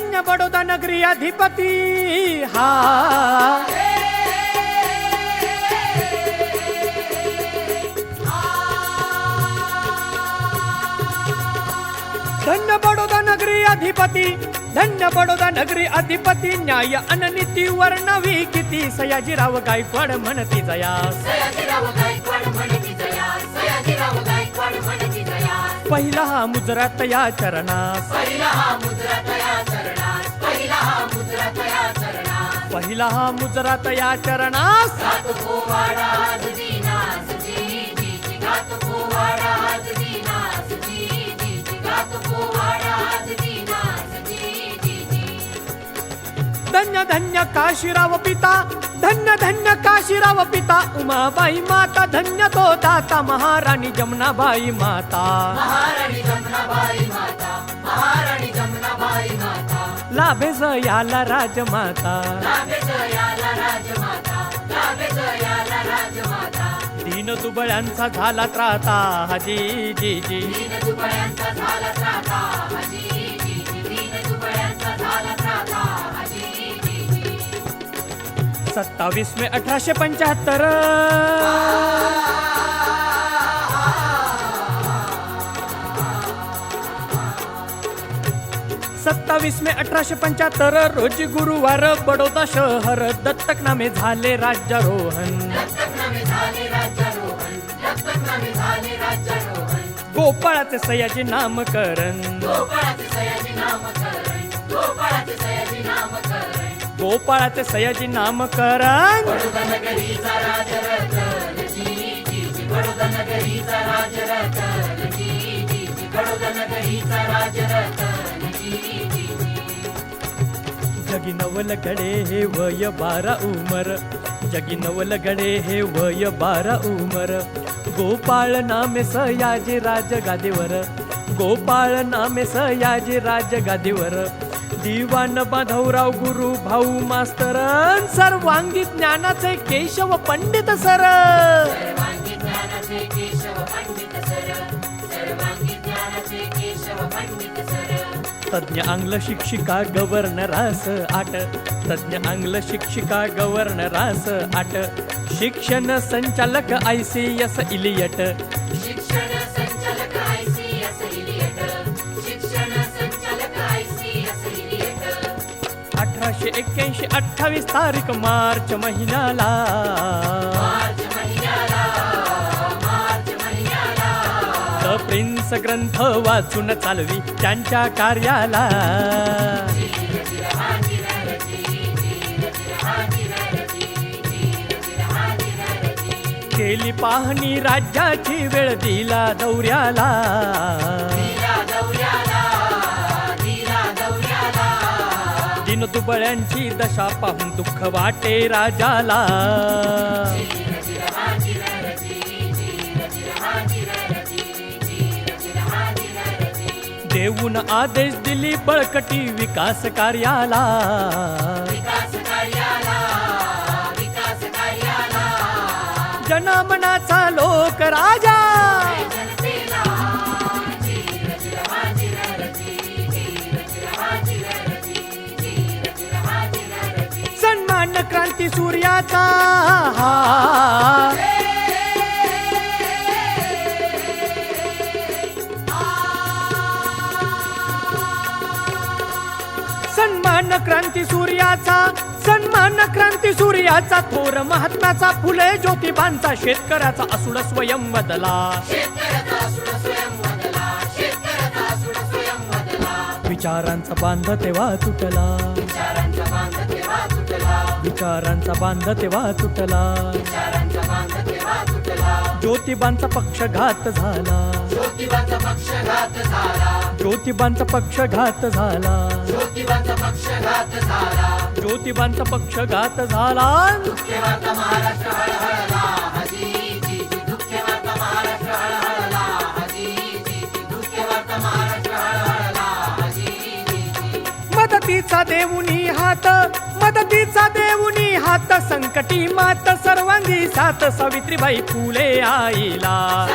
धन्य बडोदा नगरी अधिपती. हा. धन्य बडोदा नगरी अधिपती धन्य बडोदा नगरी अधिपती न्याय अननीती वर्णवी किती सयाजीराव गायकवाड म्हणती जया. पहिला हा मुद्रा तया चरणास. आज दीनास जी जी जी धन्य धन्य काशीराव पिता धन्य धन्य काशीराव पिता उमाबाई माता धन्य तो दाता महाराणी जमनाबाई माता. महाराणी जमनाबाई लाभे याला राजमाता. लाभे जयाला राजमाता दीन दुबळ्यांचा झाला त्राता हाजी जी जी. सत्तावीस मे अठराशे पंच्याहत्तर. सत्तावीस मे अठराशे पंच्याहत्तर रोजी गुरुवार बडोदा शहर. दत्तक नामे झाले राज्यारोहण. दत्तकनामे झाले गोपाळाचे सयाजी नामकरण. गोपाळाचे सयाजी नामकरण. गोपाळाचे सयाजी नामकरण बडोदा नगरीचा जगी नवल गडे हे वय बारा उमर. जगी नवल गडे हे वय बारा उमर. गोपाळ नामे सयाजी राज गादीवर. गोपाळ नामे सयाजी राज गादीवर. दिवान बाधवराव गुरु भाऊ मास्तरन सर्वांगी ज्ञानाचे केशव पंडित सर. तज्ञ आंग्ल शिक्षिका गव्हर्नरास आट तज्ञ आंग्ल शिक्षिका गव्हर्नरास आट शिक्षण संचालक आय सी एस इलियट. अठराशे एक्क्याऐंशी अठ्ठावीस तारीख मार्च महिन्याला. प्रिन्स ग्रंथ वाचून चालवी त्यांच्या कार्याला. केली पाहणी राज्याची वेळ दिला दौऱ्याला. दौऱ्याला दिन दुबळ्यांची दशा पाहून दुःख वाटे राजाला. देऊन आदेश दिली बळकटी विकास कार्याला. विकास कार्याला विकास कार्याला. जनमनाचा लोक राजा. जनतेला धीर धीर हा. सन्मान क्रांती सूर्याचा सन्मान क्रांती सूर्याचा थोर महात्म्याचा फुले ज्योतिबांचा शेतकऱ्याचा असुड स्वयं बदला. विचारांचा बांध तेव्हा तुटला. विचारांचा बांध तेव्हा तुटला. ज्योतिबांचा पक्षघात झाला ज्योतिबांचा पक्षघात झाला. ज्योतिबांचा पक्षघात झाला. ज्योतिबाचा पक्षघात झाला. ज्योतिबांचा पक्षघात झाला. मदतीचा देऊनी हात मदतीचा देऊनी हात संकटी मात सर्वांगी साथ सावित्रीबाई फुले आईला.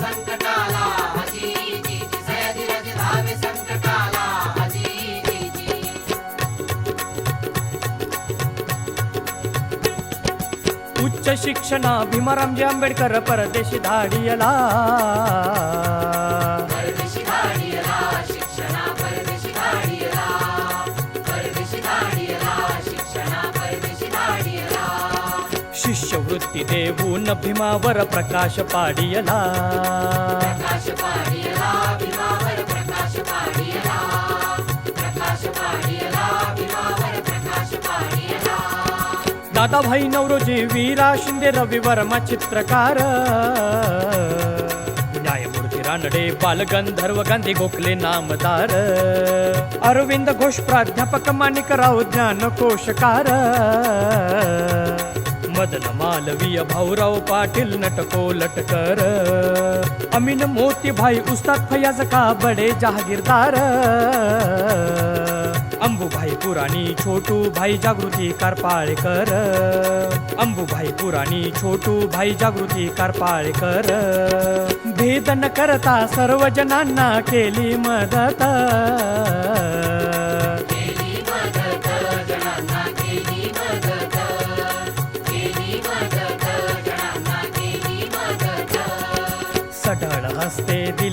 संकटाला हजी जीजी सयाजीराज धावे संकटाला हजी जीजी उच्च शिक्षणा भीमारामजी आंबेडकर परदेशी धाडियला. शिष्यवृत्ती देऊन भीमावर प्रकाश पाडियला. दादाभाई नवरोजी वीरा शिंदे रवी वर्मा चित्रकार. न्यायमूर्ती रानडे बालगंधर्व गांधी गोखले नामदार. अरविंद घोष प्राध्यापक माणिकराव ज्ञान कोशकार मदन मालवीय भाऊराव पाटील नटको लटकर अमीन मोतीभाई उस्ताद फयाज का बडे जहागीरदार. अंबुभाई पुराणी छोटू भाई जागृती कारपाळेकर. अंबुभाई पुराणी छोटू भाई जागृती कारपाळेकर. भेद न करता सर्व जनांना केली मदत.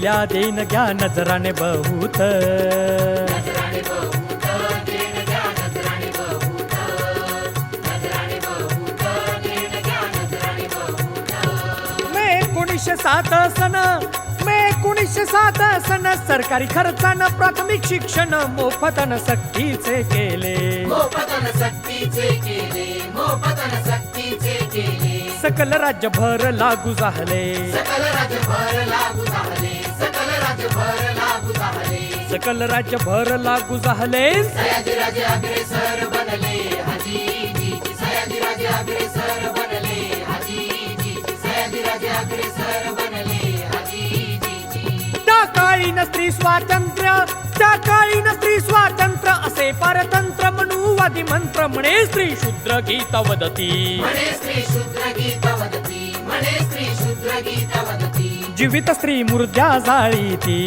दिल्या देन घ्या नजराने बहुत. नजराने बहुत देण घ्या नजराने बहुत नजराने बहुत देण घ्या नजराने बहुत मे एकोणीसशे सात सन मे एकोणीसशे सात सन सरकारी खर्चानं प्राथमिक शिक्षण मोफतन सक्तीचे केले मोफतन सक्तीचे केले मोफतन सक्तीचे केले. सकल राज्यभर लागू झाले. सकल राज्यभर लागू झाले. सकल सकल राज्यभर लागू झाले. सयाजीराजे अग्रेसर बनले. हाजी जीजी सयाजीराजे अग्रेसर बनले. हाजी जीजी सयाजीराजे अग्रेसर बनले. हाजी जीजी त्या काळीन स्त्री स्वातंत्र्य त्या काळीन स्त्री स्वातंत्र्य असे परतंत्र म्हणूवादी मंत्र म्हणे स्त्री शूद्र गीत वदती. म्हणे स्त्री शूद्र गीत वदती. जीवित स्त्री मुर्जा जाळी ती.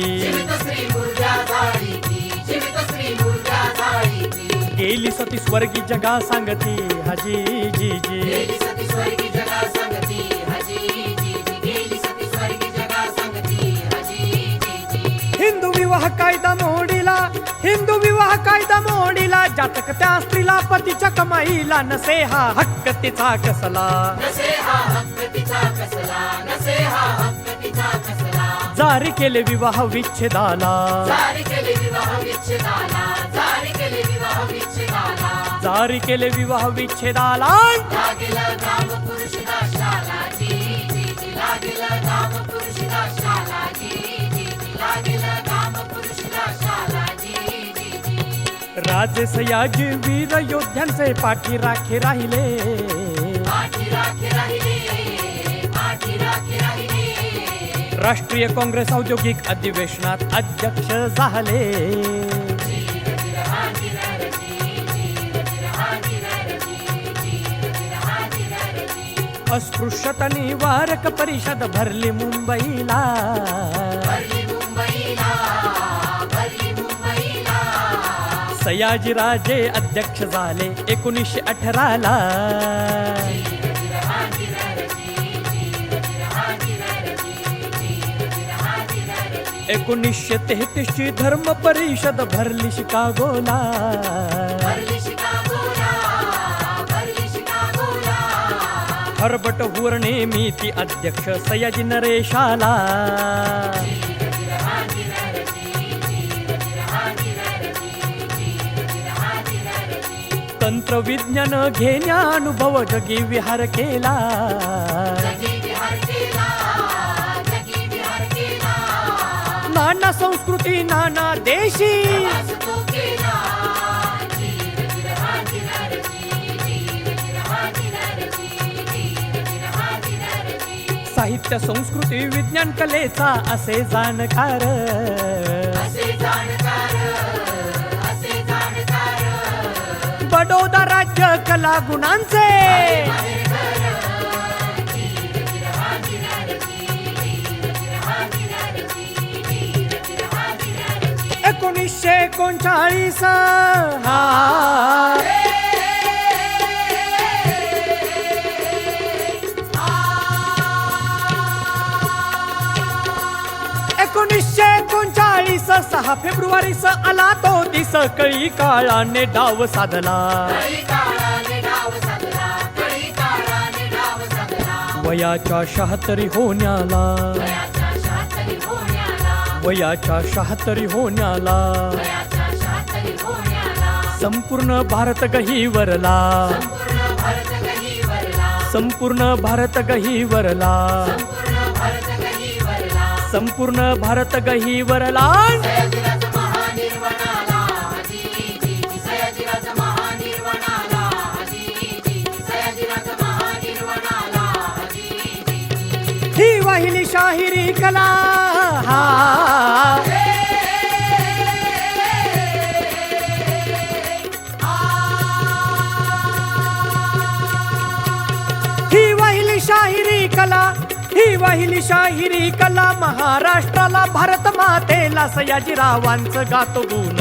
गेली सती स्वर्गी जगा सांगती हाजी जी जी. गेली सती स्वर्गी जगा सांगती हाजी जीजी गेली सती स्वर्गी जगा सांगती हाजी जीजी हिंदू विवाह कायदा मोडीला हिंदू विवाह कायदा मोडीला जातक त्या स्त्रीला पतीच्या कमाईला नसे हा हक्क तिचा कसला नसे हा हक्क जारी केले विवाह विच्छेदाला. जारी केले विवाह विच्छेदाला. राजे सयाजी वीर योद्ध्यांचे पाठी राखे राहिले. पाठी राखे राहिले. राष्ट्रीय काँग्रेस औद्योगिक अधिवेशनात अध्यक्ष झाले. धीर अस्पृश्यता निवारक परिषद भरली मुंबईला. सयाजीराजे सयाजी राजे अध्यक्ष झाले एकोणीसशे अठराला. एकोणीसशे तेहतीस ची धर्म परिषद भरली शिकागोला. हर्बट हुर नेमी ती अध्यक्ष सयाजी नरेशाला. तंत्रविज्ञान घेण्या अनुभव जगी विहार केला. नाना संस्कृती नाना देशी. साहित्य संस्कृती विज्ञान कलेचा असे जाणकार. असे जाणकार बडोदा राज्य कला गुणांचे. एकोणीसशे एकोणचाळीस. हा. एकोणीसशे एकोणचाळीस सहा फेब्रुवारीस आला तो दिस कळी काळाने डाव साधला. वयाच्या शहातरी होण्याला. वयाच्या शहात्तरी होण्याला. होण्याला संपूर्ण भारत गहीवरला. संपूर्ण भारत गहीवरला. भारत गहीवरला. संपूर्ण भारत गहीवरला. शाहिरी कला हा. ही वाहिली शाहिरी कला ही वाहिली शाहिरी कला महाराष्ट्राला भारत मातेला सयाजीरावांचं गातो गुण.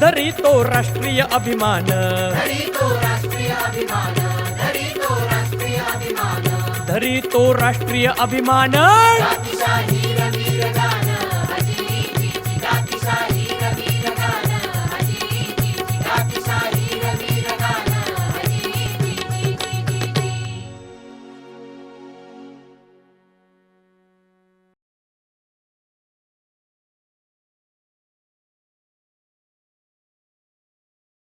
धरी तो राष्ट्रीय अभिमान. धरी तो राष्ट्रीय अभिमान.